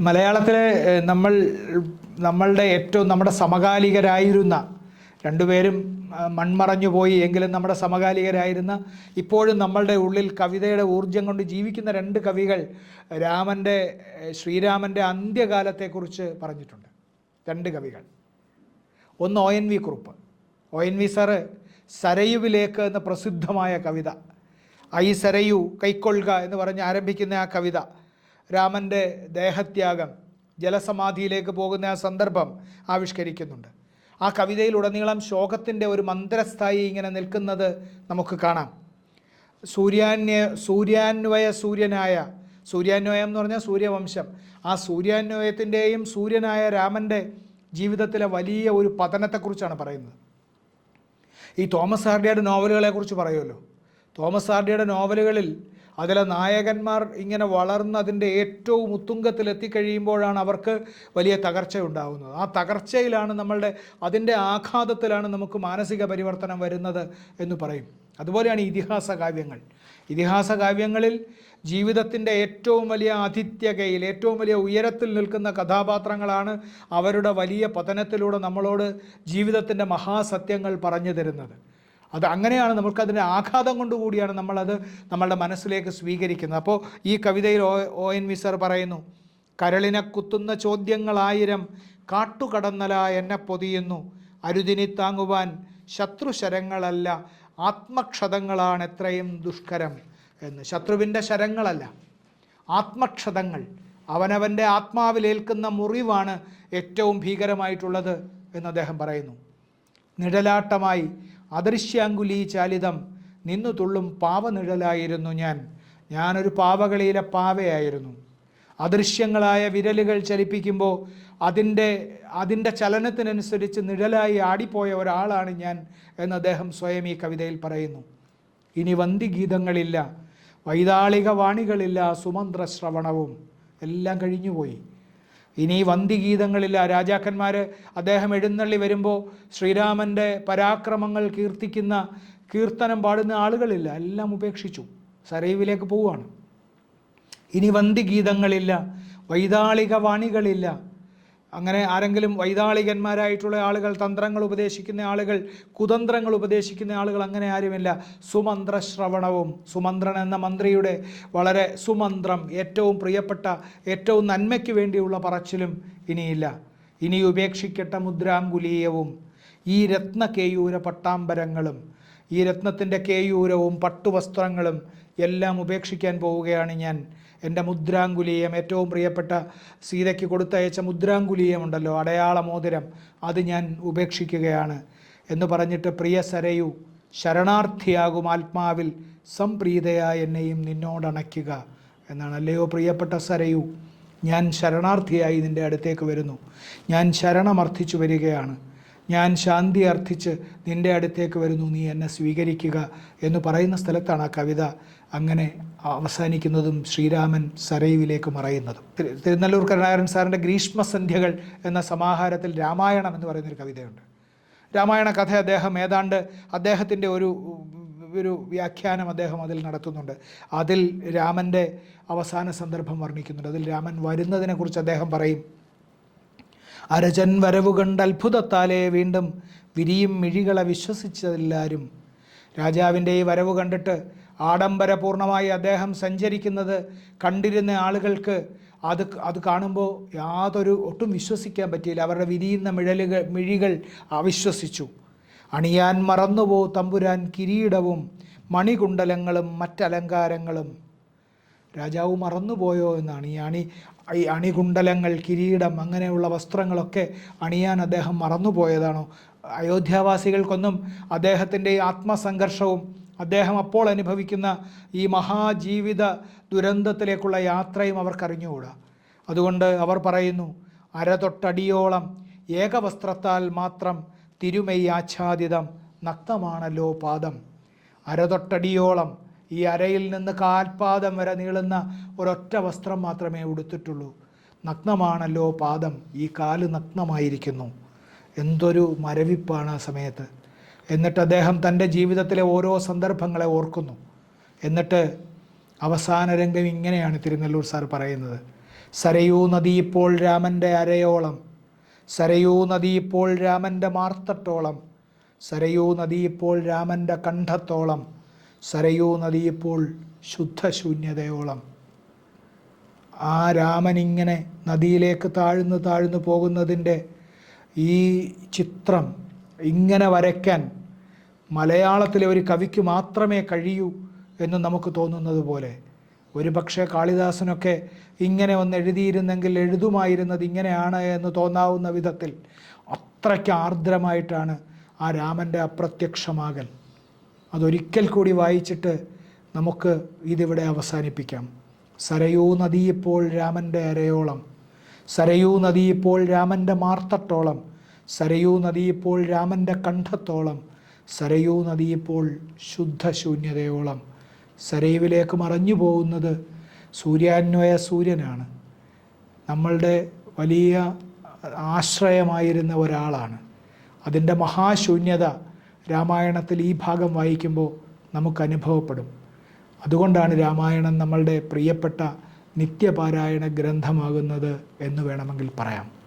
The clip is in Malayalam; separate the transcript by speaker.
Speaker 1: മലയാളത്തിലെ നമ്മൾ നമ്മളുടെ ഏറ്റവും നമ്മുടെ സമകാലികരായിരുന്ന രണ്ടുപേരും മൺമറഞ്ഞു പോയി എങ്കിലും നമ്മുടെ സമകാലികരായിരുന്ന ഇപ്പോഴും നമ്മളുടെ ഉള്ളിൽ കവിതയുടെ ഊർജം കൊണ്ട് ജീവിക്കുന്ന രണ്ട് കവികൾ രാമന്റെ ശ്രീരാമന്റെ അന്ത്യകാലത്തെക്കുറിച്ച് പറഞ്ഞിട്ടുണ്ട്. രണ്ട് കവികൾ. ഒന്ന് O N V Kurup. O N V sir സരയുവിലേക്ക് എന്ന പ്രസിദ്ധമായ കവിത. ഐ സരയു കൈക്കൊള്ളുക എന്ന് പറഞ്ഞ് ആരംഭിക്കുന്ന ആ കവിത. രാമന്റെ ദേഹത്യാഗം ജലസമാധിയിലേക്ക് പോകുന്ന ആ സന്ദർഭം ആവിഷ്കരിക്കുന്നുണ്ട്. ആ കവിതയിൽ കവിതയിലുടനീളം ശോകത്തിന്റെ ഒരു മന്ത്രസ്ഥായി ഇങ്ങനെ നിൽക്കുന്നത് നമുക്ക് കാണാം. സൂര്യാന്യ സൂര്യാന്വയ സൂര്യനായ സൂര്യാന്വയം എന്ന് പറഞ്ഞാൽ സൂര്യവംശം. ആ സൂര്യാന്വയത്തിന്റെയും സൂര്യനായ രാമന്റെ ജീവിതത്തിലെ വലിയ ഒരു പതനത്തെക്കുറിച്ചാണ് പറയുന്നത്. ഈ തോമസ് ഹാർഡിയുടെ നോവലുകളെക്കുറിച്ച് പറയുമല്ലോ. തോമസ് ഹാർഡിയുടെ നോവലുകളിൽ അതിലെ നായകന്മാർ ഇങ്ങനെ വളർന്ന് അതിന്റെ ഏറ്റവും ഉത്തുംഗത്തിൽ എത്തിക്കഴിയുമ്പോഴാണ് അവർക്ക് വലിയ തകർച്ച ഉണ്ടാകുന്നത് ആ തകർച്ചയിലാണ് നമ്മളുടെ അതിന്റെ ആഘാതത്തിലാണ് നമുക്ക് മാനസിക പരിവർത്തനം വരുന്നത് എന്ന് പറയും. അതുപോലെയാണ് ഇതിഹാസ കാവ്യങ്ങൾ. ഇതിഹാസ കാവ്യങ്ങളിൽ ജീവിതത്തിന്റെ ഏറ്റവും വലിയ ആതിഥ്യകയിൽ ഏറ്റവും വലിയ ഉയരത്തിൽ നിൽക്കുന്ന കഥാപാത്രങ്ങളാണ് അവരുടെ വലിയ പതനത്തിലൂടെ നമ്മളോട് ജീവിതത്തിന്റെ മഹാസത്യങ്ങൾ പറഞ്ഞു തരുന്നത്. അത് അങ്ങനെയാണ് നമുക്കതിന്റെ ആഘാതം കൊണ്ടുകൂടിയാണ് നമ്മളത് നമ്മളുടെ മനസ്സിലേക്ക് സ്വീകരിക്കുന്നത്. അപ്പോൾ ഈ കവിതയിൽ O O N V sir പറയുന്നു കരളിനെ കുത്തുന്ന ചോദ്യങ്ങളായിരം കാട്ടുകടന്നല എന്നെ പൊതിയുന്നു. അരുതിനി താങ്ങുവാൻ ശത്രുശരങ്ങളല്ല ആത്മക്ഷതങ്ങളാണ് എത്രയും ദുഷ്കരം എന്ന്. ശത്രുവിന്റെ ശരങ്ങളല്ല ആത്മക്ഷതങ്ങൾ. അവനവന്റെ ആത്മാവിലേൽക്കുന്ന മുറിവാണ് ഏറ്റവും ഭീകരമായിട്ടുള്ളത് എന്ന് അദ്ദേഹം പറയുന്നു. നിഴലാട്ടമായി അദൃശ്യാങ്കുലി ചാലിതം നിന്നു തുള്ളും പാവനിഴലായിരുന്നു ഞാൻ. ഞാനൊരു പാവകളിയിലെ പാവയായിരുന്നു. അദൃശ്യങ്ങളായ വിരലുകൾ ചലിപ്പിക്കുമ്പോൾ അതിന്റെ അതിന്റെ ചലനത്തിനനുസരിച്ച് നിഴലായി ആടിപ്പോയ ഒരാളാണ് ഞാൻ എന്ന് അദ്ദേഹം സ്വയം ഈ കവിതയിൽ പറയുന്നു. ഇനി വന്തി ഗീതങ്ങളില്ല വൈതാളിക വാണികളില്ല സുമന്ത്ര ശ്രവണവും എല്ലാം കഴിഞ്ഞുപോയി. ഇനി വന്ദിഗീതങ്ങളില്ല രാജാക്കന്മാർ അദ്ദേഹം എഴുന്നള്ളി വരുമ്പോൾ ശ്രീരാമന്റെ പരാക്രമങ്ങൾ കീർത്തിക്കുന്ന കീർത്തനം പാടുന്ന ആളുകളില്ല എല്ലാം ഉപേക്ഷിച്ചു സരൈവിലേക്ക് പോവുകയാണ്. ഇനി വന്ദിഗീതങ്ങളില്ല വൈതാളിക വാണികളില്ല അങ്ങനെ ആരെങ്കിലും വൈതാളികന്മാരായിട്ടുള്ള ആളുകൾ തന്ത്രങ്ങൾ ഉപദേശിക്കുന്ന ആളുകൾ കുതന്ത്രങ്ങൾ ഉപദേശിക്കുന്ന ആളുകൾ അങ്ങനെ ആരുമില്ല. സുമന്ത്ര ശ്രവണവും സുമന്ത്രൻ എന്ന മന്ത്രിയുടെ വളരെ സുമന്ത്രം ഏറ്റവും പ്രിയപ്പെട്ട ഏറ്റവും നന്മയ്ക്ക് വേണ്ടിയുള്ള പറച്ചിലും ഇനിയില്ല. ഇനി ഉപേക്ഷിക്കട്ട മുദ്രാങ്കുലീയവും ഈ രത്ന കേയൂര പട്ടാമ്പരങ്ങളും ഈ രത്നത്തിന്റെ കേയൂരവും പട്ടുവസ്ത്രങ്ങളും എല്ലാം ഉപേക്ഷിക്കാൻ പോവുകയാണ് ഞാൻ. എന്റെ മുദ്രാങ്കുലീയം ഏറ്റവും പ്രിയപ്പെട്ട സീതയ്ക്ക് കൊടുത്തയച്ച മുദ്രാങ്കുലീയമുണ്ടല്ലോ അടയാള മോതിരം അത് ഞാൻ ഉപേക്ഷിക്കുകയാണ്. എന്ന് പറഞ്ഞിട്ട് പ്രിയ സരയു ശരണാർത്ഥിയാകും ആത്മാവിൽ സംപ്രീതയ എന്നെയും നിന്നോടണയ്ക്കുക എന്നാണ് അല്ലയോ പ്രിയപ്പെട്ട സരയു. ഞാൻ ശരണാർത്ഥിയായി നിന്റെ അടുത്തേക്ക് വരുന്നു. ഞാൻ ശരണമർത്ഥിച്ചു വരികയാണ്. ഞാൻ ശാന്തി അർത്ഥിച്ച് നിന്റെ അടുത്തേക്ക് വരുന്നു നീ എന്നെ സ്വീകരിക്കുക എന്ന് പറയുന്ന സ്ഥലത്താണ് ആ കവിത അങ്ങനെ അവസാനിക്കുന്നതും ശ്രീരാമൻ സരയുവിലേക്ക് മറയുന്നതും. തിരുനല്ലൂർ കരുണാകരൻ സാറിന്റെ ഗ്രീഷ്മസന്ധ്യകൾ എന്ന സമാഹാരത്തിൽ രാമായണം എന്ന് പറയുന്നൊരു കവിതയുണ്ട്. രാമായണ കഥ അദ്ദേഹം ഏതാണ്ട് അദ്ദേഹത്തിന്റെ ഒരു ഒരു വ്യാഖ്യാനം അദ്ദേഹം അതിൽ നടത്തുന്നുണ്ട്. അതിൽ രാമന്റെ അവസാന സന്ദർഭം വർണിക്കുന്നുണ്ട്. അതിൽ രാമൻ വരുന്നതിനെക്കുറിച്ച് അദ്ദേഹം പറയും അരജൻ വരവ് കണ്ട് അത്ഭുതത്താലേ വീണ്ടും വിരിയും മിഴികളെ വിശ്വസിച്ചതെല്ലാവരും രാജാവിന്റെ ഈ വരവ് കണ്ടിട്ട് ആഡംബരപൂർണമായി അദ്ദേഹം സഞ്ചരിക്കുന്നത് കണ്ടിരുന്ന ആളുകൾക്ക് അത് അത് കാണുമ്പോൾ യാതൊരു ഒട്ടും വിശ്വസിക്കാൻ പറ്റിയില്ല. അവരുടെ വിരിയുന്ന മിഴലുകൾ മിഴികൾ അവിശ്വസിച്ചു. അണിയാൻ മറന്നുപോ തമ്പുരാൻ കിരീടവും മണികുണ്ടലങ്ങളും മറ്റലങ്കാരങ്ങളും. രാജാവ് മറന്നുപോയോ എന്നാണ്. ഈ അണി ഈ അണികുണ്ടലങ്ങൾ കിരീടം അങ്ങനെയുള്ള വസ്ത്രങ്ങളൊക്കെ അണിയാൻ അദ്ദേഹം മറന്നുപോയതാണോ? അയോധ്യാവാസികൾക്കൊന്നും അദ്ദേഹത്തിന്റെ ആത്മസംഘർഷവും അദ്ദേഹം അപ്പോൾ അനുഭവിക്കുന്ന ഈ മഹാജീവിത ദുരന്തത്തിലേക്കുള്ള യാത്രയും അവർക്കറിഞ്ഞുകൂടാ. അതുകൊണ്ട് അവർ പറയുന്നു അരതൊട്ടടിയോളം ഏകവസ്ത്രത്താൽ മാത്രം തിരുമൈ ആച്ഛാദിതം നഗ്നമാണല്ലോ പാദം. അരതൊട്ടടിയോളം ഈ അരയിൽ നിന്ന് കാൽപാദം വരെ നീളുന്ന ഒരൊറ്റ വസ്ത്രം മാത്രമേ ഉടുത്തിട്ടുള്ളൂ. നഗ്നമാണല്ലോ പാദം. ഈ കാൽ നഗ്നമായിരിക്കുന്നു. എന്തൊരു മരവിപ്പാണ് ആ സമയത്ത്. എന്നിട്ട് അദ്ദേഹം തന്റെ ജീവിതത്തിലെ ഓരോ സന്ദർഭങ്ങളെ ഓർക്കുന്നു. എന്നിട്ട് അവസാന രംഗം ഇങ്ങനെയാണ് തിരുനെല്ലൂർ സാർ പറയുന്നത്. സരയൂ നദി ഇപ്പോൾ രാമന്റെ അരയോളം. സരയൂ നദി ഇപ്പോൾ രാമന്റെ മാർത്തട്ടോളം. സരയൂ നദി ഇപ്പോൾ രാമന്റെ കണ്ഠത്തോളം. സരയൂ നദിയിപ്പോൾ ശുദ്ധശൂന്യതയോളം. ആ രാമൻ ഇങ്ങനെ നദിയിലേക്ക് താഴ്ന്നു താഴ്ന്നു പോകുന്നതിന്റെ ഈ ചിത്രം ഇങ്ങനെ വരയ്ക്കാൻ മലയാളത്തിലെ ഒരു കവിക്ക് മാത്രമേ കഴിയൂ എന്ന് നമുക്ക് തോന്നുന്നത് പോലെ. ഒരു പക്ഷേ കാളിദാസനൊക്കെ ഇങ്ങനെ ഒന്ന് എഴുതിയിരുന്നെങ്കിൽ എഴുതുമായിരുന്നത് ഇങ്ങനെയാണ് എന്ന് തോന്നാവുന്ന വിധത്തിൽ അത്രയ്ക്ക് ആർദ്രമായിട്ടാണ് ആ രാമന്റെ അപ്രത്യക്ഷമാകൽ. അതൊരിക്കൽ കൂടി വായിച്ചിട്ട് നമുക്ക് ഇതിവിടെ അവസാനിപ്പിക്കാം. സരയൂ നദിയിപ്പോൾ രാമന്റെ അരയോളം. സരയൂ നദിയിപ്പോൾ രാമന്റെ മാർത്തട്ടോളം. സരയൂ നദിയിപ്പോൾ രാമന്റെ കണ്ഠത്തോളം. സരയൂ നദിയിപ്പോൾ ശുദ്ധശൂന്യതയോളം. സരയുവിലേക്ക് മറഞ്ഞു പോകുന്നത് സൂര്യാന്വയ സൂര്യനാണ്. നമ്മളുടെ വലിയ ആശ്രയമായിരുന്ന ഒരാളാണ്. അതിന്റെ മഹാശൂന്യത രാമായണത്തിൽ ഈ ഭാഗം വായിക്കുമ്പോൾ നമുക്ക് അനുഭവപ്പെടും. അതുകൊണ്ടാണ് രാമായണം നമ്മളുടെ പ്രിയപ്പെട്ട നിത്യപാരായണ ഗ്രന്ഥമാകുന്നത് എന്ന് വേണമെങ്കിൽ പറയാം.